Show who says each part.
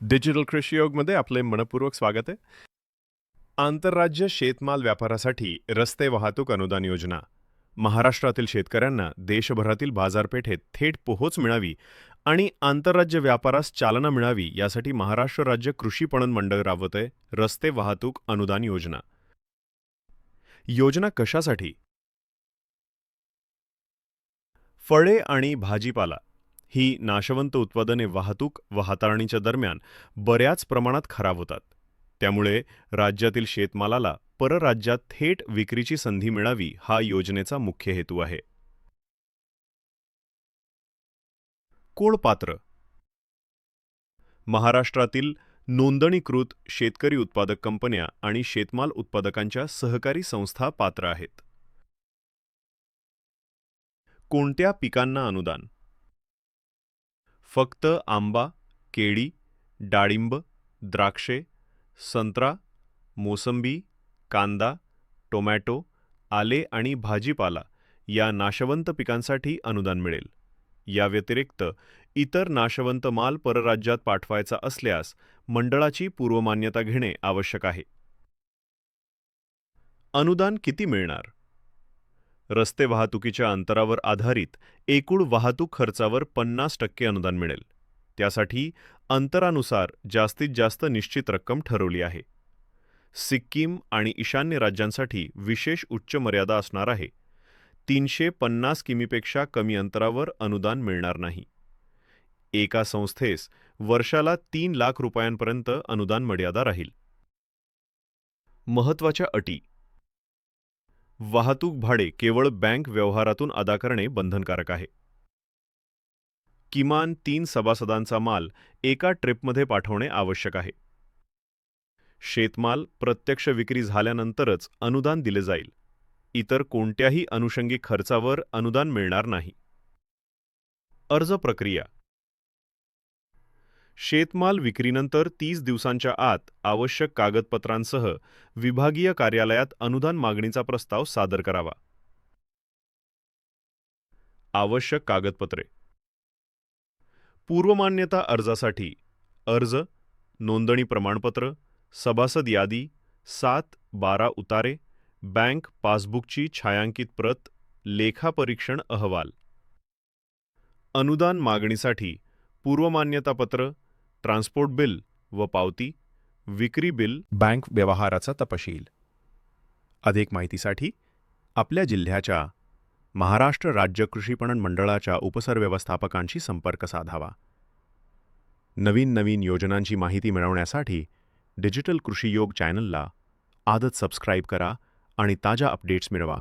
Speaker 1: Digital कृषी योगमध्ये आपले मनपूर्वक स्वागत आहे. आंतरराज्य शेतमाल व्यापारासाठी रस्ते वाहतूक अनुदान योजना. महाराष्ट्रातील शेतकऱ्यांना देशभरातील बाजारपेठेत थेट पोहोच मिळावी आणि आंतरराज्य व्यापारास चालना मिळावी यासाठी महाराष्ट्र राज्य कृषी पणन मंडळ राबवत आहे रस्ते वाहतूक अनुदान योजना. योजना कशासाठी? फळे आणि भाजीपाला. ही नाशवंत उत्पादने वाहतूक व हाताळणीच्या दरम्यान बऱ्याच प्रमाणात खराब होतात. त्यामुळे राज्यातील शेतमालाला परराज्यात थेट विक्रीची संधी मिळावी हा योजनेचा मुख्य हेतू आहे. कोळपात्र महाराष्ट्रातील नोंदणीकृत शेतकरी उत्पादक कंपन्या आणि शेतमाल उत्पादकांच्या सहकारी संस्था पात्र आहेत. कोणत्या पिकांना अनुदान? फक्त आंबा केळी डाळिंब द्राक्षे संत्रा मोसंबी कांदा टोमॅटो आले आणि भाजीपाला या नाशवंत पिकांसाठी अनुदान मिळेल. या व्यतिरिक्त इतर नाशवंत माल परराज्यात पाठवायचा असल्यास मंडळाची पूर्वमान्यता घेणे आवश्यक आहे. अनुदान किती मिळणार? रस्ते वाहतुकीच्या अंतरावर आधारित एकूण वाहतूक खर्चावर पन्नास टक्के अनुदान मिळेल. त्यासाठी अंतरानुसार जास्तीत जास्त निश्चित रक्कम ठरवली आहे. सिक्कीम आणि ईशान्य राज्यांसाठी विशेष उच्च मर्यादा असणार आहे. तीनशे पन्नास किमीपेक्षा कमी अंतरावर अनुदान मिळणार नाही. एका संस्थेस वर्षाला तीन लाख रुपयांपर्यंत अनुदान मर्यादा राहील. महत्त्वाच्या अटी वाहतूक भाडे केवळ बँक व्यवहारातून अदा करणे बंधनकारक आहे. किमान तीन सभासदांचा माल एका ट्रिपमध्ये पाठवणे आवश्यक आहे. शेतमाल प्रत्यक्ष विक्री झाल्यानंतरच अनुदान दिले जाईल. इतर कोणत्याही अनुषंगिक खर्चावर अनुदान मिळणार नाही. अर्ज प्रक्रिया शेतमाल विक्रीनंतर तीस दिवसांच्या आत आवश्यक कागदपत्रांसह विभागीय कार्यालयात अनुदान मागणीचा प्रस्ताव सादर करावा. आवश्यक कागदपत्रे. पूर्वमान्यता अर्जासाठी अर्ज नोंदणी प्रमाणपत्र सभासद यादी सात बारा उतारे बँक पासबुकची छायांकित प्रत लेखापरीक्षण अहवाल. अनुदान मागणीसाठी पूर्वमान्यतापत्र ट्रान्सपोर्ट बिल व पावती विक्री बिल
Speaker 2: बँक व्यवहाराचा तपशील. अधिक माहितीसाठी आपल्या जिल्ह्याच्या महाराष्ट्र राज्य कृषी पणन मंडळाच्या उपसरव्यवस्थापकांशी संपर्क साधावा. नवीन नवीन योजनांची माहिती मिळवण्यासाठी डिजिटल कृषी योग चॅनलला आदत सबस्क्राईब करा आणि ताज्या अपडेट्स मिळवा.